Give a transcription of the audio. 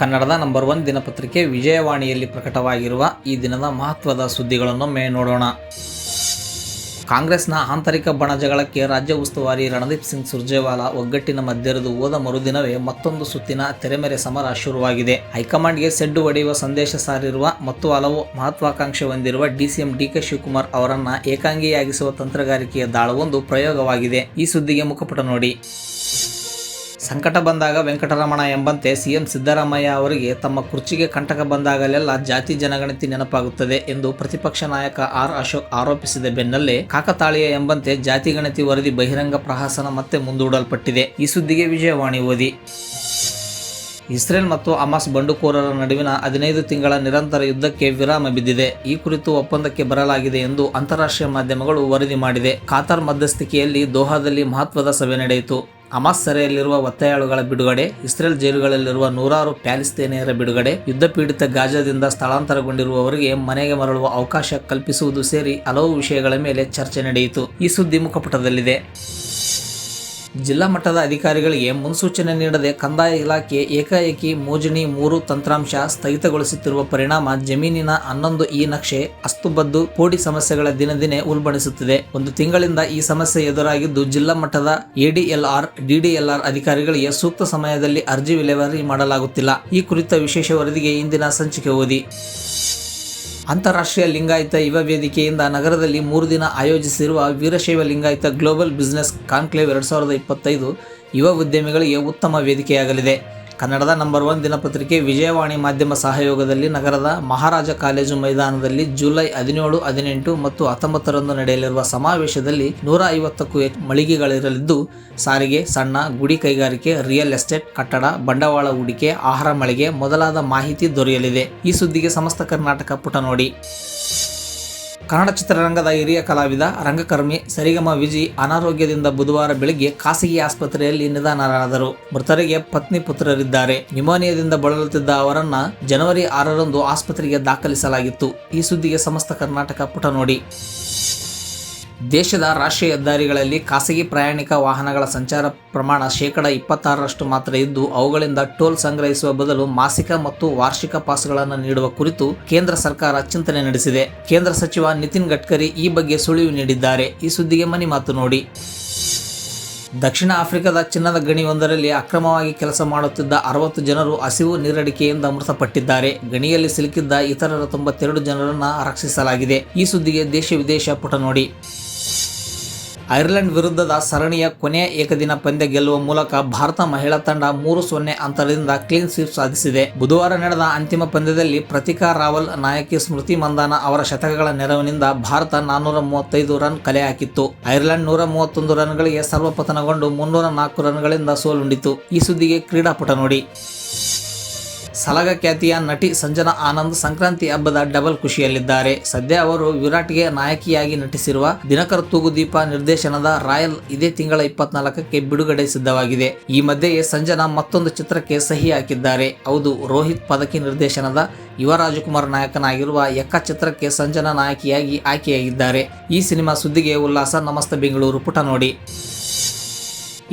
ಕನ್ನಡದ number one ದಿನಪತ್ರಿಕೆ ವಿಜಯವಾಣಿಯಲ್ಲಿ ಪ್ರಕಟವಾಗಿರುವ ಈ ದಿನದ ಮಹತ್ವದ ಸುದ್ದಿಗಳನ್ನೊಮ್ಮೆ ನೋಡೋಣ. ಕಾಂಗ್ರೆಸ್ನ ಆಂತರಿಕ ಬಣಜಗಳಕ್ಕೆ ರಾಜ್ಯ ಉಸ್ತುವಾರಿ ರಣದೀಪ್ ಸಿಂಗ್ ಸುರ್ಜೇವಾಲಾ ಒಗ್ಗಟ್ಟಿನ ಮಧ್ಯೆರೆದು ಹೋದ ಮರುದಿನವೇ ಮತ್ತೊಂದು ಸುತ್ತಿನ ತೆರೆಮೆರೆ ಸಮರ ಶುರುವಾಗಿದೆ. ಹೈಕಮಾಂಡ್ಗೆ ಸೆಡ್ಡು ಒಡೆಯುವ ಸಂದೇಶ ಸಾರಿರುವ ಮತ್ತು ಹಲವು ಮಹತ್ವಾಕಾಂಕ್ಷೆ ಹೊಂದಿರುವ ಡಿಸಿಎಂ ಡಿಕೆ ಶಿವಕುಮಾರ್ ಅವರನ್ನ ಏಕಾಂಗಿಯಾಗಿಸುವ ತಂತ್ರಗಾರಿಕೆಯ ದಾಳವೊಂದು ಪ್ರಯೋಗವಾಗಿದೆ. ಈ ಸುದ್ದಿಗೆ ಮುಖಪುಟ ನೋಡಿ. ಸಂಕಟ ಬಂದಾಗ ವೆಂಕಟರಮಣ ಎಂಬಂತೆ ಸಿಎಂ ಸಿದ್ದರಾಮಯ್ಯ ಅವರಿಗೆ ತಮ್ಮ ಕುರ್ಚಿಗೆ ಕಂಟಕ ಬಂದಾಗಲೆಲ್ಲ ಜಾತಿ ಜನಗಣತಿ ನೆನಪಾಗುತ್ತದೆ ಎಂದು ಪ್ರತಿಪಕ್ಷ ನಾಯಕ ಆರ್ ಅಶೋಕ್ ಆರೋಪಿಸಿದ ಬೆನ್ನಲ್ಲೇ ಕಾಕತಾಳೀಯ ಎಂಬಂತೆ ಜಾತಿ ಗಣತಿ ವರದಿ ಬಹಿರಂಗ ಪ್ರಹಸನ ಮತ್ತೆ ಮುಂದೂಡಲ್ಪಟ್ಟಿದೆ. ಈ ಸುದ್ದಿಗೆ ವಿಜಯವಾಣಿ ಓದಿ. ಇಸ್ರೇಲ್ ಮತ್ತು ಅಮಾಸ್ ಬಂಡುಕೋರರ ನಡುವಿನ ಹದಿನೈದು ತಿಂಗಳ ನಿರಂತರ ಯುದ್ಧಕ್ಕೆ ವಿರಾಮ ಬಿದ್ದಿದೆ. ಈ ಕುರಿತು ಒಪ್ಪಂದಕ್ಕೆ ಬರಲಾಗಿದೆ ಎಂದು ಅಂತಾರಾಷ್ಟ್ರೀಯ ಮಾಧ್ಯಮಗಳು ವರದಿ ಮಾಡಿದೆ. ಖಾತರ್ ಮಧ್ಯಸ್ಥಿಕೆಯಲ್ಲಿ ದೋಹಾದಲ್ಲಿ ಮಹತ್ವದ ಸಭೆ ನಡೆಯಿತು. ಹಮಾಸ್ ಸೆರೆಯಲ್ಲಿರುವ ಒತ್ತೆಯಾಳುಗಳ ಬಿಡುಗಡೆ, ಇಸ್ರೇಲ್ ಜೈಲುಗಳಲ್ಲಿರುವ ನೂರಾರು ಪ್ಯಾಲಿಸ್ತೇನಿಯರ ಬಿಡುಗಡೆ ಯುದ್ಧ ಪೀಡಿತ ಗಾಜಾದಿಂದ ಸ್ಥಳಾಂತರಗೊಂಡಿರುವವರಿಗೆ ಮನೆಗೆ ಮರಳುವ ಅವಕಾಶ ಕಲ್ಪಿಸುವುದು ಸೇರಿ ಹಲವು ವಿಷಯಗಳ ಮೇಲೆ ಚರ್ಚೆ ನಡೆಯಿತು. ಈ ಸುದ್ದಿ ಮುಖಪುಟದಲ್ಲಿದೆ. ಜಿಲ್ಲಾ ಮಟ್ಟದ ಅಧಿಕಾರಿಗಳಿಗೆ ಮುನ್ಸೂಚನೆ ನೀಡದೆ ಕಂದಾಯ ಇಲಾಖೆ ಏಕಾಏಕಿ ಮೋಜಣಿ ಮೂರು ತಂತ್ರಾಂಶ ಸ್ಥಗಿತಗೊಳಿಸುತ್ತಿರುವ ಪರಿಣಾಮ ಜಮೀನಿನ ಹನ್ನೊಂದು ಈ ನಕ್ಷೆ ಅಸ್ತುಬದ್ದು ಪೋಡಿ ಸಮಸ್ಯೆಗಳ ದಿನದಿನೇ ಉಲ್ಬಣಿಸುತ್ತಿದೆ. ಒಂದು ತಿಂಗಳಿಂದ ಈ ಸಮಸ್ಯೆ ಎದುರಾಗಿದ್ದು ಜಿಲ್ಲಾ ಮಟ್ಟದ ಎಡಿಎಲ್ಆರ್ ಡಿಡಿಎಲ್ಆರ್ ಅಧಿಕಾರಿಗಳಿಗೆ ಸೂಕ್ತ ಸಮಯದಲ್ಲಿ ಅರ್ಜಿ ವಿಲೇವಾರಿ ಮಾಡಲಾಗುತ್ತಿಲ್ಲ. ಈ ಕುರಿತ ವಿಶೇಷ ವರದಿಗೆ ಇಂದಿನ ಸಂಚಿಕೆ ಓದಿ. ಅಂತಾರಾಷ್ಟ್ರೀಯ ಲಿಂಗಾಯತ ಯುವ ವೇದಿಕೆಯಿಂದ ನಗರದಲ್ಲಿ ಮೂರು ದಿನ ಆಯೋಜಿಸಿರುವ Veerashaiva Lingayat global business conclave ಎರಡು ಸಾವಿರದ ಇಪ್ಪತ್ತೈದು ಯುವ ಉದ್ಯಮಿಗಳಿಗೆ ಉತ್ತಮ ವೇದಿಕೆಯಾಗಲಿದೆ. ಕನ್ನಡದ ನಂಬರ್ ಒನ್ ದಿನಪತ್ರಿಕೆ ವಿಜಯವಾಣಿ ಮಾಧ್ಯಮ ಸಹಯೋಗದಲ್ಲಿ ನಗರದ ಮಹಾರಾಜ ಕಾಲೇಜು ಮೈದಾನದಲ್ಲಿ ಜುಲೈ ಹದಿನೇಳು, ಹದಿನೆಂಟು ಮತ್ತು ಹತ್ತೊಂಬತ್ತರಂದು ನಡೆಯಲಿರುವ ಸಮಾವೇಶದಲ್ಲಿ ನೂರ ಐವತ್ತಕ್ಕೂ ಹೆಚ್ಚು ಮಳಿಗೆಗಳಿರಲಿದ್ದು, ಸಾರಿಗೆ, ಸಣ್ಣ, ಗುಡಿ ಕೈಗಾರಿಕೆ ರಿಯಲ್ ಎಸ್ಟೇಟ್ ಕಟ್ಟಡ, ಬಂಡವಾಳ ಹೂಡಿಕೆ, ಆಹಾರ ಮಳಿಗೆ ಮೊದಲಾದ ಮಾಹಿತಿ ದೊರೆಯಲಿದೆ. ಈ ಸುದ್ದಿಗೆ ಸಮಸ್ತ ಕರ್ನಾಟಕ ಪುಟ ನೋಡಿ. ಕನ್ನಡ ಚಿತ್ರರಂಗದ ಹಿರಿಯ ಕಲಾವಿದ, ರಂಗಕರ್ಮಿ ಸರಿಗಮ ವಿಜಿ ಅನಾರೋಗ್ಯದಿಂದ ಬುಧವಾರ ಬೆಳಗ್ಗೆ ಖಾಸಗಿ ಆಸ್ಪತ್ರೆಯಲ್ಲಿ ನಿಧನರಾದರು. ಮೃತರಿಗೆ ಪತ್ನಿ ಪುತ್ರರಿದ್ದಾರೆ. ನ್ಯುಮೋನಿಯಾದಿಂದ ಬಳಲುತ್ತಿದ್ದ ಅವರನ್ನ ಜನವರಿ ಆರರಂದು ಆಸ್ಪತ್ರೆಗೆ ದಾಖಲಿಸಲಾಗಿತ್ತು. ಈ ಸುದ್ದಿಗೆ ಸಮಸ್ತ ಕರ್ನಾಟಕ ಪುಟ ನೋಡಿ. ದೇಶದ ರಾಷ್ಟ್ರೀಯ ಹೆದ್ದಾರಿಗಳಲ್ಲಿ ಖಾಸಗಿ ಪ್ರಯಾಣಿಕ ವಾಹನಗಳ ಸಂಚಾರ ಪ್ರಮಾಣ ಶೇಕಡ ಇಪ್ಪತ್ತಾರರಷ್ಟು ಮಾತ್ರ ಇದ್ದು, ಅವುಗಳಿಂದ ಟೋಲ್ ಸಂಗ್ರಹಿಸುವ ಬದಲು ಮಾಸಿಕ ಮತ್ತು ವಾರ್ಷಿಕ ಪಾಸ್ಗಳನ್ನು ನೀಡುವ ಕುರಿತು ಕೇಂದ್ರ ಸರ್ಕಾರ ಚಿಂತನೆ ನಡೆಸಿದೆ. ಕೇಂದ್ರ ಸಚಿವ ನಿತಿನ್ ಗಡ್ಕರಿ ಈ ಬಗ್ಗೆ ಸುಳಿವು ನೀಡಿದ್ದಾರೆ. ಈ ಸುದ್ದಿಗೆ ಮನಿ ಮಾತು ನೋಡಿ. ದಕ್ಷಿಣ ಆಫ್ರಿಕಾದ ಚಿನ್ನದ ಗಣಿಯೊಂದರಲ್ಲಿ ಅಕ್ರಮವಾಗಿ ಕೆಲಸ ಮಾಡುತ್ತಿದ್ದ ಅರವತ್ತು ಜನರು ಹಸಿವು ನೀರಡಿಕೆಯಿಂದ ಮೃತಪಟ್ಟಿದ್ದಾರೆ. ಗಣಿಯಲ್ಲಿ ಸಿಲುಕಿದ್ದ ಇತರರ ತೊಂಬತ್ತೆರಡು ಜನರನ್ನು ರಕ್ಷಿಸಲಾಗಿದೆ. ಈ ಸುದ್ದಿಗೆ ದೇಶ ವಿದೇಶ ಪುಟ ನೋಡಿ. ಐರ್ಲೆಂಡ್ ವಿರುದ್ಧದ ಸರಣಿಯ ಕೊನೆಯ ಏಕದಿನ ಪಂದ್ಯ ಗೆಲ್ಲುವ ಮೂಲಕ ಭಾರತ ಮಹಿಳಾ ತಂಡ ಮೂರು ಸೊನ್ನೆ ಅಂತರದಿಂದ ಕ್ಲೀನ್ ಸ್ವೀಪ್ ಸಾಧಿಸಿದೆ. ಬುಧವಾರ ನಡೆದ ಅಂತಿಮ ಪಂದ್ಯದಲ್ಲಿ ಪ್ರತಿಕಾ ರಾವಲ್, ನಾಯಕಿ ಸ್ಮೃತಿ ಮಂದಾನ ಅವರ ಶತಕಗಳ ನೆರವಿನಿಂದ ಭಾರತ ನಾನ್ನೂರ ಮೂವತ್ತೈದು ರನ್ ಕಲೆ ಹಾಕಿತ್ತು. ಐರ್ಲೆಂಡ್ ನೂರ ಮೂವತ್ತೊಂದು ರನ್ಗಳಿಗೆ ಸರ್ವಪತನಗೊಂಡು ಮುನ್ನೂರ ನಾಲ್ಕು ರನ್ಗಳಿಂದ ಸೋಲುಂಡಿತು. ಈ ಸುದ್ದಿಗೆ ಕ್ರೀಡಾಪಟ ನೋಡಿ. ಸಲಗ ಖ್ಯಾತಿಯ ನಟಿ ಸಂಜನಾ ಆನಂದ್ ಸಂಕ್ರಾಂತಿ ಹಬ್ಬದ ಡಬಲ್ ಖುಷಿಯಲ್ಲಿದ್ದಾರೆ. ಸದ್ಯ ಅವರು ವಿರಾಟ್ಗೆ ನಾಯಕಿಯಾಗಿ ನಟಿಸಿರುವ ದಿನಕರ ತೂಗುದೀಪ ನಿರ್ದೇಶನದ ರಾಯಲ್ ಇದೇ ತಿಂಗಳ ಇಪ್ಪತ್ನಾಲ್ಕಕ್ಕೆ ಬಿಡುಗಡೆ ಸಿದ್ಧವಾಗಿದೆ. ಈ ಮಧ್ಯೆಯೇ ಸಂಜನಾ ಮತ್ತೊಂದು ಚಿತ್ರಕ್ಕೆ ಸಹಿ ಹಾಕಿದ್ದಾರೆ. ಹೌದು, ರೋಹಿತ್ ಪದಕಿ ನಿರ್ದೇಶನದ ಯುವ ರಾಜಕುಮಾರ್ ನಾಯಕನಾಗಿರುವ ಎಕ್ಕ ಚಿತ್ರಕ್ಕೆ ಸಂಜನಾ ನಾಯಕಿಯಾಗಿ ಆಯ್ಕೆಯಾಗಿದ್ದಾರೆ. ಈ ಸಿನಿಮಾ ಸುದ್ದಿಗೆ ಉಲ್ಲಾಸ, ನಮಸ್ತೆ, ಬೆಂಗಳೂರು, ಪುಟ ನೋಡಿ.